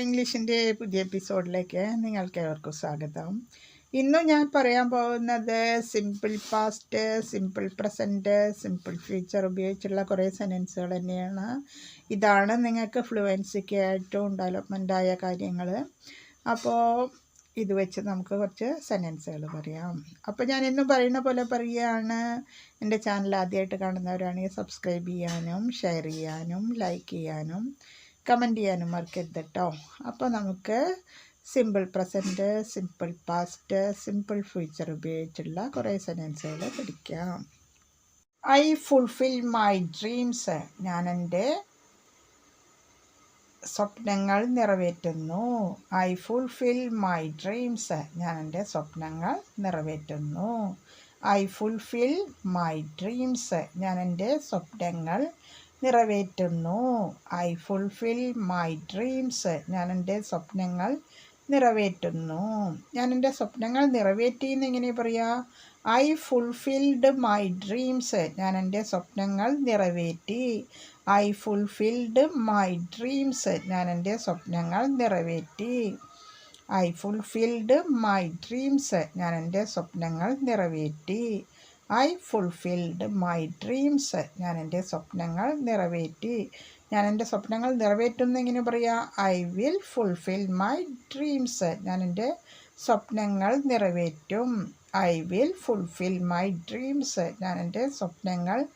ഇംഗ്ലീഷിന്റെ പുതിയ എപ്പിസോഡിലേക്ക് നിങ്ങൾക്ക് ഏവർക്കും സ്വാഗതം. ഇന്നും ഞാൻ പറയാൻ പോകുന്നത് simple past simple present simple future ഉപയോഗിച്ചുള്ള കുറേ സെന്റൻസുകൾ തന്നെയാണ്. ഇതാണ് നിങ്ങൾക്ക് ഫ്ലുവൻസിക്ക് ഏറ്റവും ഡെവലപ്മെന്റ് ആയ കാര്യങ്ങൾ. അപ്പോൾ ഇത് വെച്ച് നമുക്ക് കുറച്ച് സെന്റൻസുകൾ പറയാം. അപ്പോൾ ഞാൻ എന്നും പറയുന്ന പോലെ പറയുകയാണ്. എന്റെ ചാനൽ ആദ്യമായിട്ട് കാണുന്നവരാണെങ്കിൽ സബ്സ്ക്രൈബ് ചെയ്യാനും ഷെയർ ചെയ്യാനും ലൈക്ക് ചെയ്യാനും കമന്റ് ചെയ്യാനും മറക്കരുത് കേട്ടോ അപ്പോൾ നമുക്ക് simple present simple past simple future ഉപയോഗിച്ചുള്ള കുറേ സെന്റൻസുകൾ പഠിക്കാം. ഐ ഫുൾഫിൽ മൈ ഡ്രീംസ് ഞാൻ എന്റെ സ്വപ്നങ്ങൾ നിറവേറ്റുന്നു. ഐ ഫുൾഫിൽ മൈ ഡ്രീംസ് ഞാൻ എന്റെ സ്വപ്നങ്ങൾ നിറവേറ്റുന്നു. ഐ ഫുൾഫിൽ മൈ ഡ്രീംസ് ഞാൻ എന്റെ സ്വപ്നങ്ങൾ നിറവേറ്റുന്നു. ഐ ഫുൾഫിൽ മൈ ഡ്രീംസ് ഞാൻ എന്റെ സ്വപ്നങ്ങൾ നിറവേറ്റുന്നു. ഞാൻ എന്റെ സ്വപ്നങ്ങൾ നിറവേറ്റി എന്ന് എങ്ങനെ പറയാ? ഐ ഫുൾഫിൽഡ് മൈ ഡ്രീംസ് ഞാൻ എന്റെ സ്വപ്നങ്ങൾ നിറവേറ്റി. ഐ ഫുൾഫിൽഡ് മൈ ഡ്രീംസ് ഞാൻ എന്റെ സ്വപ്നങ്ങൾ നിറവേറ്റി. ഐ ഫുൾഫിൽഡ് മൈ ഡ്രീംസ് ഞാൻ എന്റെ സ്വപ്നങ്ങൾ നിറവേറ്റി. I fulfilled my dreams. ഞാൻ എന്റെ സ്വപ്നങ്ങൾ നിറവേറ്റി. ഞാൻ എന്റെ സ്വപ്നങ്ങൾ നിറവേറ്റുന്ന എങ്ങനെ പറയാ? I will fulfil my dreams. ഞാൻ എന്റെ സ്വപ്നങ്ങൾ നിറവേറ്റും. I will fulfil my dreams. ഞാൻ എന്റെ സ്വപ്നങ്ങൾ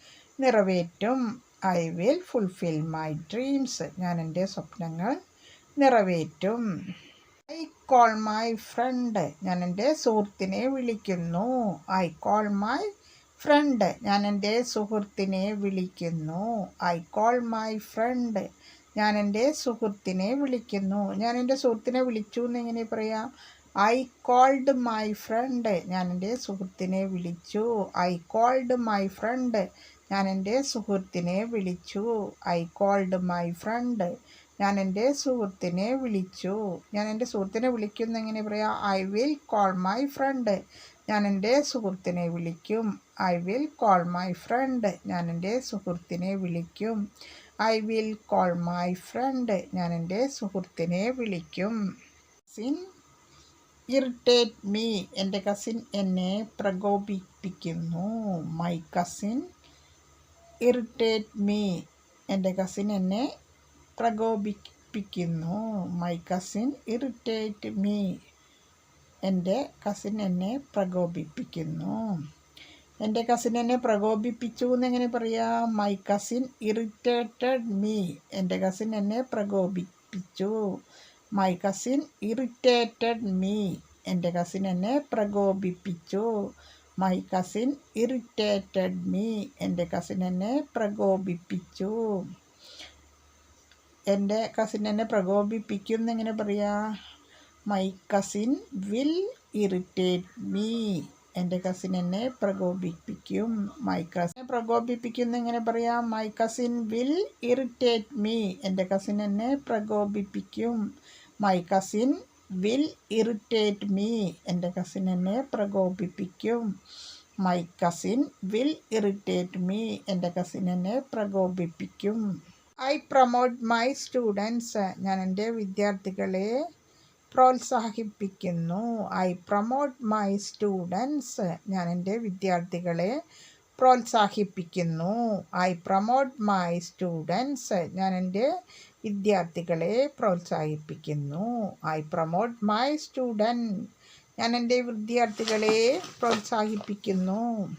നിറവേറ്റും. I will fulfil my dreams. ഞാൻ എന്റെ സ്വപ്നങ്ങൾ നിറവേറ്റും. I call my friend. ഞാൻ എന്റെ സുഹൃത്തിനെ വിളിക്കുന്നു. I call my friend. ഞാൻ എന്റെ സുഹൃത്തിനെ വിളിക്കുന്നു. I call my friend. ഞാൻ എന്റെ സുഹൃത്തിനെ വിളിക്കുന്നു. ഞാൻ എന്റെ സുഹൃത്തിനെ വിളിച്ചു എന്ന് എങ്ങനെ പറയാം? I called my friend. ഞാൻ എന്റെ സുഹൃത്തിനെ വിളിച്ചു. I called my friend. ഞാൻ എന്റെ സുഹൃത്തിനെ വിളിച്ചു. I called my friend. ഞാൻ എന്റെ സുഹൃത്തിനെ വിളിച്ചു. ഞാൻ എന്റെ സുഹൃത്തിനെ വിളിക്കുന്ന എങ്ങനെ പറയാം? I will call my friend ഞാൻ എന്റെ സുഹൃത്തിനെ വിളിക്കും. I will call my friend ഞാൻ എന്റെ സുഹൃത്തിനെ വിളിക്കും. I will call my friend ഞാൻ എന്റെ സുഹൃത്തിനെ വിളിക്കും. സിൻ ഇറിറ്റേറ്റ് മീ എന്റെ കസിൻ എന്നെ പ്രകോപിപ്പിക്കുന്നു. മൈ കസിൻ ഇറിറ്റേറ്റ് മീ എന്റെ കസിൻ എന്നെ പ്രകോപിപ്പിക്കുന്നു മൈ കസിൻ ഇറിറ്റേറ്റ് മീ എന്റെ കസിൻ എന്നെ പ്രകോപിപ്പിക്കുന്നു. എന്റെ കസിൻ എന്നെ പ്രകോപിപ്പിച്ചു എന്നെങ്ങനെ പറയാം? മൈ കസിൻ ഇറിറ്റേറ്റഡ് മീ എന്റെ കസിൻ എന്നെ പ്രകോപിപ്പിച്ചു. മൈ കസിൻ ഇറിറ്റേറ്റഡ് മീ എന്റെ കസിൻ എന്നെ പ്രകോപിപ്പിച്ചു. മൈ കസിൻ ഇറിറ്റേറ്റഡ് മീ എന്റെ കസിൻ എന്നെ പ്രകോപിപ്പിച്ചു. എന്റെ കസിൻ എന്നെ പ്രകോപിപ്പിക്കും എന്നെങ്ങനെ പറയാ? My cousin will irritate me എന്റെ കസിൻ എന്നെ പ്രകോപിപ്പിക്കും. മൈ കസിനെ പ്രകോപിപ്പിക്കും എങ്ങനെ പറയാം? My cousin will irritate me എന്റെ കസിൻ എന്നെ പ്രകോപിപ്പിക്കും. My cousin will irritate me എന്റെ കസിൻ എന്നെ പ്രകോപിപ്പിക്കും. My cousin will irritate me എന്റെ കസിൻ എന്നെ പ്രകോപിപ്പിക്കും. I promote my students. ഞാൻ എന്റെ വിദ്യാർത്ഥികളെ പ്രോത്സാഹിപ്പിക്കുന്നു. I promote my students. ഞാൻ എന്റെ വിദ്യാർത്ഥികളെ പ്രോത്സാഹിപ്പിക്കുന്നു. I promote my students. ഞാൻ എന്റെ വിദ്യാർത്ഥികളെ പ്രോത്സാഹിപ്പിക്കുന്നു. I promote my student. ഞാൻ എന്റെ വിദ്യാർത്ഥികളെ പ്രോത്സാഹിപ്പിക്കുന്നു.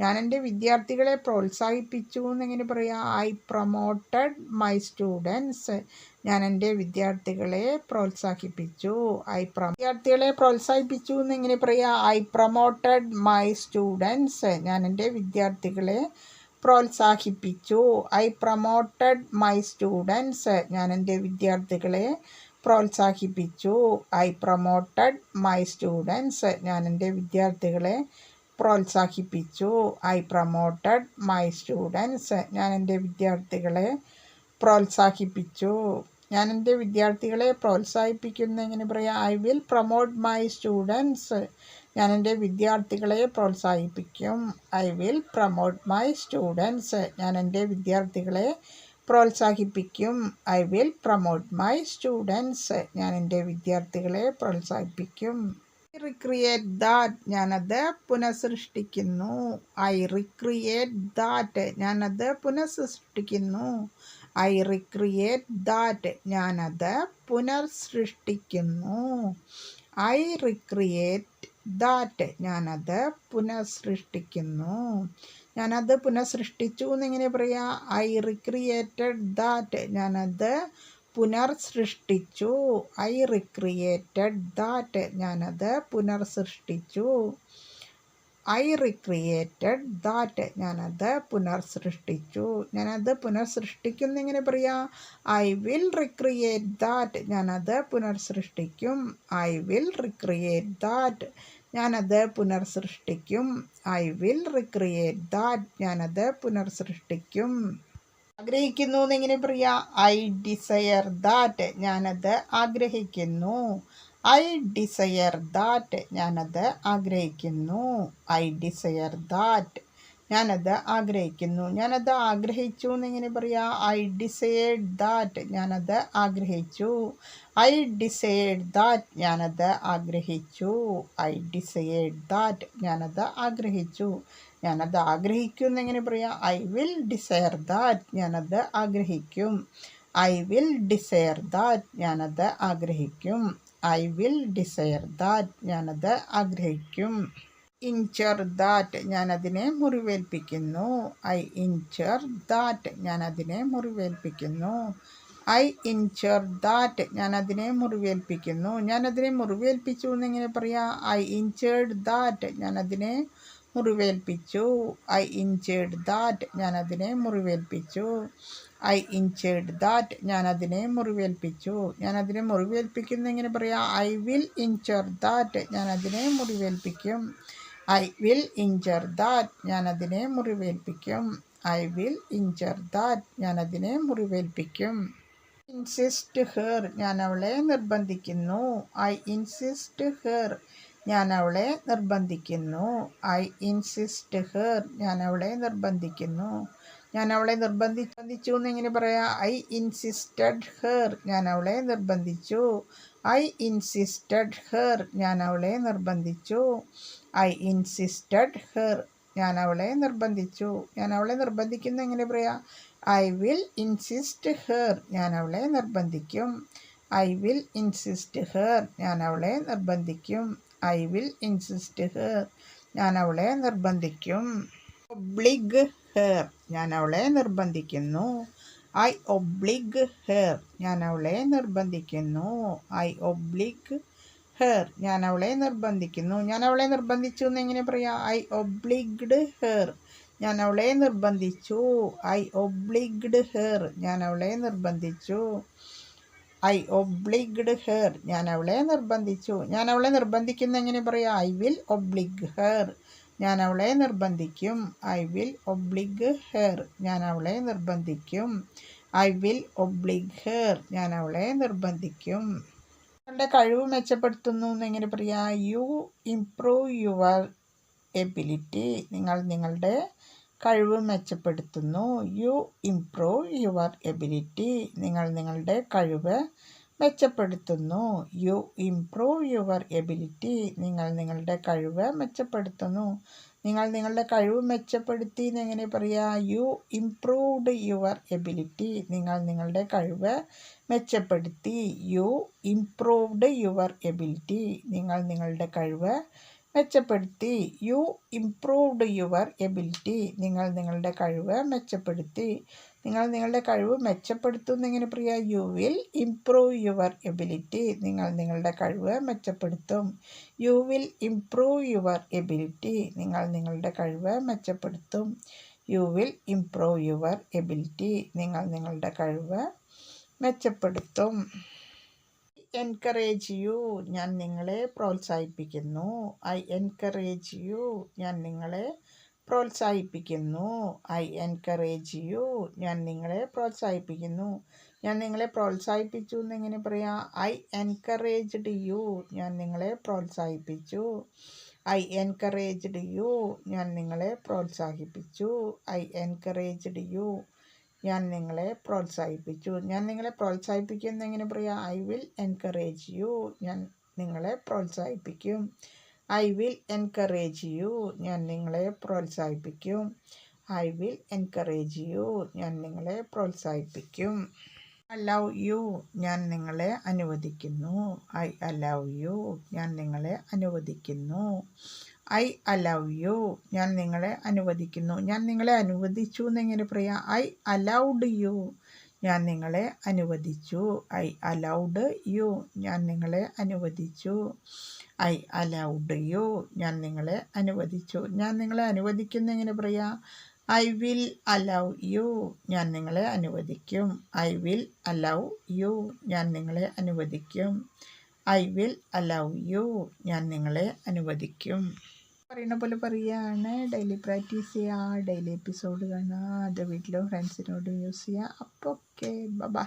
ഞാൻ എന്റെ വിദ്യാർത്ഥികളെ പ്രോത്സാഹിപ്പിച്ചു എന്നെങ്ങനെ പറയാം? ഐ പ്രൊമോട്ടഡ് മൈ സ്റ്റുഡൻസ് ഞാൻ എന്റെ വിദ്യാർത്ഥികളെ പ്രോത്സാഹിപ്പിച്ചു. ഐ പ്രൊ വിദ്യാർത്ഥികളെ പ്രോത്സാഹിപ്പിച്ചു എന്നെങ്ങനെ പറയാം? ഐ പ്രൊമോട്ടഡ് മൈ സ്റ്റുഡൻസ് ഞാൻ എന്റെ വിദ്യാർത്ഥികളെ പ്രോത്സാഹിപ്പിച്ചു. ഐ പ്രൊമോട്ടഡ് മൈ സ്റ്റുഡൻസ് ഞാൻ എന്റെ വിദ്യാർത്ഥികളെ പ്രോത്സാഹിപ്പിച്ചു. ഐ പ്രൊമോട്ടഡ് മൈ സ്റ്റുഡൻസ് ഞാൻ എന്റെ വിദ്യാർത്ഥികളെ പ്രോത്സാഹിപ്പിച്ചു. ഐ പ്രൊമോട്ടഡ് മൈ സ്റ്റുഡൻസ് ഞാൻ എന്റെ വിദ്യാർത്ഥികളെ പ്രോത്സാഹിപ്പിച്ചു. ഞാൻ എന്റെ വിദ്യാർത്ഥികളെ പ്രോത്സാഹിപ്പിക്കുന്ന എങ്ങനെ പറയാം? I will promote my students ഞാൻ എന്റെ വിദ്യാർത്ഥികളെ പ്രോത്സാഹിപ്പിക്കും. I will promote my students ഞാൻ എന്റെ വിദ്യാർത്ഥികളെ പ്രോത്സാഹിപ്പിക്കും. I will promote my students ഞാൻ എന്റെ വിദ്യാർത്ഥികളെ പ്രോത്സാഹിപ്പിക്കും. റിക്രിയേറ്റ് ദാറ്റ് ഞാനത് പുനഃസൃഷ്ടിക്കുന്നു. ഐ റിക്രിയേറ്റ് ദാറ്റ് ഞാനത് പുനഃസൃഷ്ടിക്കുന്നു. ഐ റിക്രിയേറ്റ് ദാറ്റ് ഞാനത് പുനർസൃഷ്ടിക്കുന്നു ഐ റിക്രിയേറ്റ് ദാറ്റ് ഞാനത് പുനഃസൃഷ്ടിക്കുന്നു. ഞാനത് പുനഃസൃഷ്ടിച്ചു എന്നിങ്ങനെ പറയാം. ഐ റിക്രിയേറ്റഡ് ദാറ്റ് ഞാനത് പുനർസൃഷ്ടിച്ചു. ഐ റിക്രിയേറ്റഡ് ദാറ്റ് ഞാനത് പുനർസൃഷ്ടിച്ചു. ഐ റിക്രിയേറ്റഡ് ദാറ്റ് ഞാനത് പുനർസൃഷ്ടിച്ചു. ഞാനത് പുനർസൃഷ്ടിക്കും എന്നിങ്ങനെ പറയാ? ഐ വിൽ റിക്രിയേറ്റ് ദാറ്റ് ഞാനത് പുനർസൃഷ്ടിക്കും. ഐ വിൽ റിക്രിയേറ്റ് ദാറ്റ് ഞാനത് പുനർസൃഷ്ടിക്കും. ഐ വിൽ റിക്രിയേറ്റ് ദാറ്റ് ഞാനത് പുനർസൃഷ്ടിക്കും. ആഗ്രഹിക്കുന്നു എന്നിങ്ങനെ പറയാ ഐ ഡിസയർ ദാറ്റ് ഞാനത് ആഗ്രഹിക്കുന്നു. ഐ ഡിസയർ ദാറ്റ് ഞാനത് ആഗ്രഹിക്കുന്നു. ഐ ഡിസയർ ദാറ്റ് ഞാനത് ആഗ്രഹിക്കുന്നു. ഞാനത് ആഗ്രഹിച്ചു എന്നിങ്ങനെ പറയാ ഐ ഡിസൈഡ് ദാറ്റ് ഞാനത് ആഗ്രഹിച്ചു. ഐ ഡിസൈഡ് ദാറ്റ് ഞാനത് ആഗ്രഹിച്ചു. ഐ ഡിസൈഡ് ദാറ്റ് ഞാനത് ആഗ്രഹിച്ചു. ഞാനത് ആഗ്രഹിക്കും എന്നെങ്ങനെ പറയാം? ഐ വിൽ ഡിസയർ ദാറ്റ് ഞാനത് ആഗ്രഹിക്കും. ഐ വിൽ ഡിസയർ ദാറ്റ് ഞാനത് ആഗ്രഹിക്കും. ഐ വിൽ ഡിസയർ ദാറ്റ് ഞാനത് ആഗ്രഹിക്കും. ഇഞ്ചർ ദാറ്റ് ഞാനതിനെ മുറിവേൽപ്പിക്കുന്നു. ഐ ഇഞ്ചർ ദാറ്റ് ഞാനതിനെ മുറിവേൽപ്പിക്കുന്നു. ഐ ഇഞ്ചർ ദാറ്റ് ഞാനതിനെ മുറിവേൽപ്പിക്കുന്നു. ഞാനതിനെ മുറിവേൽപ്പിച്ചു എന്നെങ്ങനെ പറയാം? ഐ ഇഞ്ചേർഡ് ദാറ്റ് ഞാനതിനെ മുറിവേൽപ്പിച്ചു. ഐ ഇഞ്ചേർഡ് ദാറ്റ് ഞാനതിനെ മുറിവേൽപ്പിച്ചു. ഐ ഇഞ്ചേർഡ് ദാറ്റ് ഞാനതിനെ മുറിവേൽപ്പിച്ചു. ഞാനതിനെ മുറിവേൽപ്പിക്കുന്ന എങ്ങനെ പറയാം? ഐ വിൽ ഇഞ്ചർ ദാറ്റ് ഞാനതിനെ മുറിവേൽപ്പിക്കും. ഐ വിൽ ഇഞ്ചർ ദാറ്റ് ഞാനതിനെ മുറിവേൽപ്പിക്കും. ഐ വിൽ ഇഞ്ചർ ദാറ്റ് ഞാനതിനെ മുറിവേൽപ്പിക്കും. ഇൻസിസ്റ്റ് ഹെർ ഞാൻ അവളെ നിർബന്ധിക്കുന്നു. ഐ ഇൻസിസ്റ്റ് ഹെർ ഞാൻ അവളെ നിർബന്ധിക്കുന്നു. ഐ ഇൻസിസ്റ്റ് ഹെർ ഞാൻ അവളെ നിർബന്ധിക്കുന്നു. ഞാൻ അവളെ നിർബന്ധിച്ചു എന്ന് എങ്ങനെ പറയാം? ഐ ഇൻസിസ്റ്റഡ് ഹെർ ഞാൻ അവളെ നിർബന്ധിച്ചു. ഐ ഇൻസിസ്റ്റഡ് ഹെർ ഞാൻ അവളെ നിർബന്ധിച്ചു. ഐ ഇൻസിസ്റ്റഡ് ഹെർ ഞാൻ അവളെ നിർബന്ധിച്ചു. ഞാൻ അവളെ നിർബന്ധിക്കുന്നു എങ്ങനെ പറയാം? ഐ വിൽ ഇൻസിസ്റ്റ് ഹെർ ഞാൻ അവളെ നിർബന്ധിക്കും. ഐ വിൽ ഇൻസിസ്റ്റ് ഹെർ ഞാൻ അവളെ നിർബന്ധിക്കും. ഐ വിൽ ഇൻസിസ്റ്റ് ഹെർ ഞാൻ അവളെ നിർബന്ധിക്കും. ഒബ്ലിഗ് ഹെർ ഞാൻ അവളെ നിർബന്ധിക്കുന്നു. ഐ ഒബ്ലിഗ് ഹെർ ഞാൻ അവളെ നിർബന്ധിക്കുന്നു. ഐ ഒബ്ലിഗ് ഹെർ ഞാൻ അവളെ നിർബന്ധിക്കുന്നു. ഞാൻ അവളെ നിർബന്ധിച്ചു എന്ന് എങ്ങനെ പറയാം? ഐ ഒബ്ലിഗ്ഡ് ഹെർ ഞാൻ അവളെ നിർബന്ധിച്ചു. ഐ ഒബ്ലിഗ്ഡ് ഹെർ ഞാൻ അവളെ നിർബന്ധിച്ചു. ഐ ഒബ്ലിഗ്ഡ് ഹെയർ ഞാൻ അവളെ നിർബന്ധിച്ചു. ഞാൻ അവളെ നിർബന്ധിക്കുന്ന എങ്ങനെ പറയാം? ഐ വിൽ ഒബ്ലിഗ് ഹെയർ ഞാൻ അവളെ നിർബന്ധിക്കും. ഐ വിൽ ഒബ്ലിഗ് ഹെയർ ഞാൻ അവളെ നിർബന്ധിക്കും. ഐ വിൽ ഒബ്ലിഗ് ഹെയർ ഞാൻ അവളെ നിർബന്ധിക്കും. അവളുടെ കഴിവ് മെച്ചപ്പെടുത്തുന്നു എന്നെങ്ങനെ പറയാം? യു ഇംപ്രൂവ് യുവർ എബിലിറ്റി നിങ്ങൾ നിങ്ങളുടെ കഴിവ് മെച്ചപ്പെടുത്തുന്നു. യു ഇംപ്രൂവ് യുവർ എബിലിറ്റി നിങ്ങൾ നിങ്ങളുടെ കഴിവ് മെച്ചപ്പെടുത്തുന്നു. യു ഇംപ്രൂവ് യുവർ എബിലിറ്റി നിങ്ങൾ നിങ്ങളുടെ കഴിവ് മെച്ചപ്പെടുത്തുന്നു. നിങ്ങൾ നിങ്ങളുടെ കഴിവ് മെച്ചപ്പെടുത്തി എന്ന് എങ്ങനെ പറയുക യു ഇംപ്രൂവ്ഡ് യുവർ എബിലിറ്റി നിങ്ങൾ നിങ്ങളുടെ കഴിവ് മെച്ചപ്പെടുത്തി. യു ഇംപ്രൂവ്ഡ് യുവർ എബിലിറ്റി നിങ്ങൾ നിങ്ങളുടെ കഴിവ് മെച്ചപ്പെടുത്തി. യു ഇംപ്രൂവ്ഡ് യുവർ എബിലിറ്റി നിങ്ങൾ നിങ്ങളുടെ കഴിവ് മെച്ചപ്പെടുത്തി. നിങ്ങൾ നിങ്ങളുടെ കഴിവ് മെച്ചപ്പെടുത്തും എങ്ങനെ പ്രിയ. You will improve your ability നിങ്ങൾ നിങ്ങളുടെ കഴിവ് മെച്ചപ്പെടുത്തും. You will improve your ability നിങ്ങൾ നിങ്ങളുടെ കഴിവ് മെച്ചപ്പെടുത്തും. You will improve your ability നിങ്ങൾ നിങ്ങളുടെ കഴിവ് മെച്ചപ്പെടുത്തും. എൻകറേജ് യു ഞാൻ നിങ്ങളെ പ്രോത്സാഹിപ്പിക്കുന്നു. ഐ എൻകറേജ് യു ഞാൻ നിങ്ങളെ പ്രോത്സാഹിപ്പിക്കുന്നു. ഐ എൻകറേജ് യു ഞാൻ നിങ്ങളെ പ്രോത്സാഹിപ്പിക്കുന്നു. ഞാൻ നിങ്ങളെ പ്രോത്സാഹിപ്പിച്ചു എന്നെങ്ങനെ പറയാം. ഐ എൻകറേജ്ഡ് യു ഞാൻ നിങ്ങളെ പ്രോത്സാഹിപ്പിച്ചു. ഐ എൻകറേജ്ഡ് യു ഞാൻ നിങ്ങളെ പ്രോത്സാഹിപ്പിച്ചു. ഐ എൻകറേജ്ഡ് യു ഞാൻ നിങ്ങളെ പ്രോത്സാഹിപ്പിച്ചു. ഞാൻ നിങ്ങളെ പ്രോത്സാഹിപ്പിക്കും എന്നെങ്ങനെ പറയാം ഐ വിൽ എൻകറേജ് യു ഞാൻ നിങ്ങളെ പ്രോത്സാഹിപ്പിക്കും. ഐ വിൽ എൻകറേജ് യു ഞാൻ നിങ്ങളെ പ്രോത്സാഹിപ്പിക്കും. ഐ വിൽ എൻകറേജ് യു ഞാൻ നിങ്ങളെ പ്രോത്സാഹിപ്പിക്കും. ലവ് യു ഞാൻ നിങ്ങളെ അനുവദിക്കുന്നു. ഐ അലവ് യു ഞാൻ നിങ്ങളെ അനുവദിക്കുന്നു. I allow you. ഞാൻ നിങ്ങളെ അനുവദിക്കുന്നു. ഞാൻ നിങ്ങളെ അനുവദിച്ചു എന്നെങ്ങനെ പറയാം ഐ അലൗഡ് യു. ഞാൻ നിങ്ങളെ അനുവദിച്ചു. I allowed you. ഞാൻ നിങ്ങളെ അനുവദിച്ചു. I allowed you. ഞാൻ നിങ്ങളെ അനുവദിച്ചു. ഞാൻ നിങ്ങളെ അനുവദിക്കുന്നു എങ്ങനെ പറയാം ഐ വിൽ അലൗ യു. ഞാൻ നിങ്ങളെ അനുവദിക്കും. I will allow you. ഞാൻ നിങ്ങളെ അനുവദിക്കും. I will allow you. ഞാൻ നിങ്ങളെ അനുവദിക്കും. പറയുന്ന പോലെ പറയുകയാണ് ഡെയിലി പ്രാക്ടീസ് ചെയ്യുക ഡെയിലി എപ്പിസോഡ് കാണുക അത് വീട്ടിലും ഫ്രണ്ട്സിനോടും യൂസ് ചെയ്യുക അപ്പോൾ ഓക്കെ ബൈ